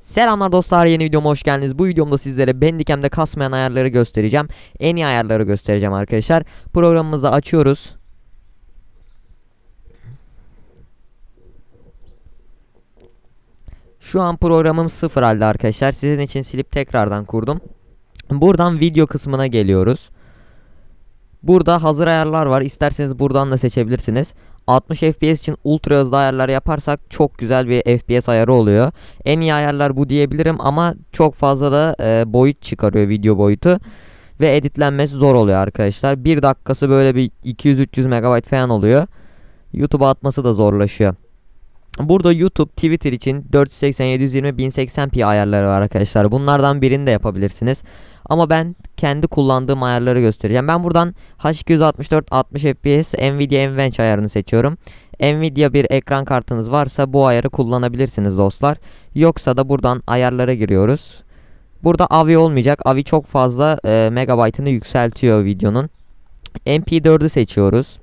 Selamlar dostlar yeni videoma hoş geldiniz. Bu videomda sizlere Bandicam'de kasmayan ayarları göstereceğim. En iyi ayarları göstereceğim arkadaşlar. Programımızı açıyoruz. Şu an programım sıfır halde arkadaşlar. Sizin için silip tekrardan kurdum. Buradan video kısmına geliyoruz. Burada hazır ayarlar var. İsterseniz buradan da seçebilirsiniz. 60 FPS için ultra hızlı ayarlar yaparsak çok güzel bir FPS ayarı oluyor. En iyi ayarlar bu diyebilirim ama çok fazla da e, boyut çıkarıyor video boyutu. Ve editlenmesi zor oluyor arkadaşlar. Bir dakikası böyle bir 200-300 MB falan oluyor. YouTube'a atması da zorlaşıyor. Burada YouTube, Twitter için 480, 720, 1080p ayarları var arkadaşlar. Bunlardan birini de yapabilirsiniz. Ama ben kendi kullandığım ayarları göstereceğim. Ben buradan H264 60 FPS Nvidia Envench ayarını seçiyorum. Nvidia bir ekran kartınız varsa bu ayarı kullanabilirsiniz dostlar. Yoksa da buradan ayarlara giriyoruz. Burada AVI olmayacak. AVI çok fazla e, megabaytını yükseltiyor videonun. MP4'ü seçiyoruz.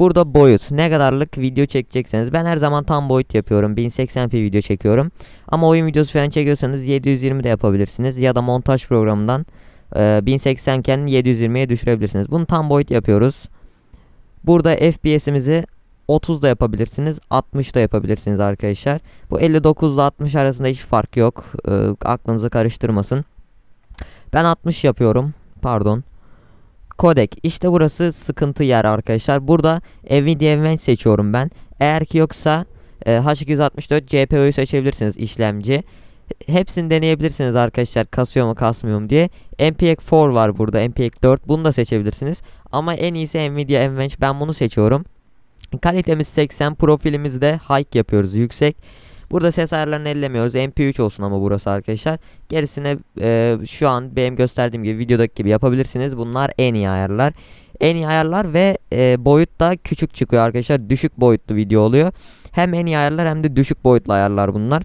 Burada boyut. Ne kadarlık video çekecekseniz. Ben her zaman tam boyut yapıyorum. 1080p video çekiyorum. Ama oyun videosu falan çekiyorsanız 720 de yapabilirsiniz. Ya da montaj programından e, 1080 iken 720'ye düşürebilirsiniz. Bunu tam boyut yapıyoruz. Burada FPS'imizi 30 da yapabilirsiniz 60 da yapabilirsiniz arkadaşlar. Bu 59 ile 60 arasında hiç fark yok. E, aklınızı karıştırmasın. Ben 60 yapıyorum. Pardon Kodek. İşte burası sıkıntı yer arkadaşlar. Burada Nvidia Event seçiyorum ben. Eğer ki yoksa e, H264 GPU'yu seçebilirsiniz işlemci. Hepsini deneyebilirsiniz arkadaşlar kasıyor mu kasmıyor mu diye. MPX4 var burada MPX4 bunu da seçebilirsiniz. Ama en iyisi Nvidia Event ben bunu seçiyorum. Kalitemiz 80 profilimizi de high yapıyoruz yüksek. Burada ses ayarlarını ellemiyoruz. MP3 olsun ama burası arkadaşlar. Gerisine e, şu an benim gösterdiğim gibi videodaki gibi yapabilirsiniz. Bunlar en iyi ayarlar. En iyi ayarlar ve e, boyut da küçük çıkıyor arkadaşlar. Düşük boyutlu video oluyor. Hem en iyi ayarlar hem de düşük boyutlu ayarlar bunlar.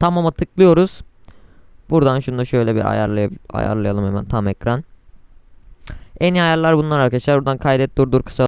Tamam'a tıklıyoruz. Buradan şunu da şöyle bir ayarlay ayarlayalım hemen tam ekran. En iyi ayarlar bunlar arkadaşlar. Buradan kaydet durdur kısa